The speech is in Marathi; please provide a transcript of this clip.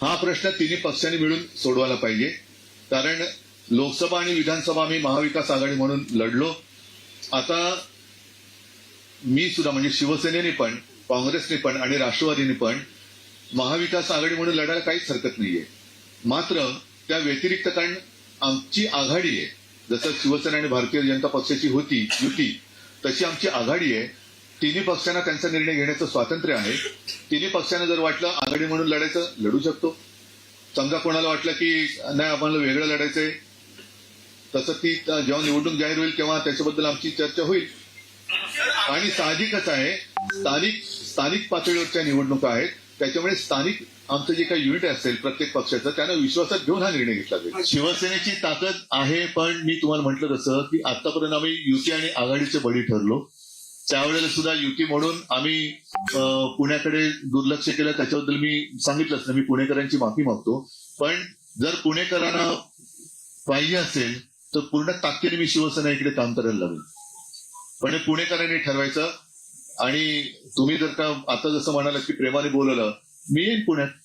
हा प्रश्न तिन्ही पक्षांनी मिळून सोडवायला पाहिजे. कारण लोकसभा आणि विधानसभा आम्ही महाविकास आघाडी म्हणून लढलो. आता मी सुद्धा म्हणजे शिवसेनेने पण काँग्रेसने पण आणि राष्ट्रवादीने पण महाविकास आघाडी म्हणून लढायला काहीच हरकत नाहीये. मात्र त्या व्यतिरिक्त कारण आमची आघाडी आहे. जसं शिवसेना आणि भारतीय जनता पक्षाची होती युती तशी आमची आघाडी आहे. तिन्ही पक्षांना त्यांचा निर्णय घेण्याचं स्वातंत्र्य आहे. तिन्ही पक्षांना जर वाटलं आघाडी म्हणून लढायचं लढू शकतो. समजा कोणाला वाटलं की नाही आम्हाला वेगळं लढायचंय तसं ती जेव्हा निवडणूक जाहीर होईल तेव्हा त्याच्याबद्दल आमची चर्चा होईल. आणि साहजिकच आहे स्थानिक स्थानिक पातळीवरच्या निवडणुका आहेत. त्याच्यामुळे स्थानिक आमचं जे काही युनिट असेल प्रत्येक पक्षाचं त्यांना विश्वासात घेऊन हा निर्णय घेतला जाईल. शिवसेनेची ताकद आहे पण मी तुम्हाला म्हटलं तसं की आतापर्यंत आम्ही युती आणि आघाडीचे बळी ठरलो. त्यावेळेला सुद्धा युती म्हणून आम्ही पुण्याकडे दुर्लक्ष केलं. त्याच्याबद्दल मी सांगितलंच ना मी पुणेकरांची माफी मागतो. पण जर पुणेकरांना पाहिजे असेल तर पूर्ण ताकदीने मी शिवसेना इकडे काम करायला लागेल. पण हे पुणेकरांनी ठरवायचं. आणि तुम्ही जर का आता जसं म्हणालात की प्रेमाने बोलवलं मी येईन पुण्यात.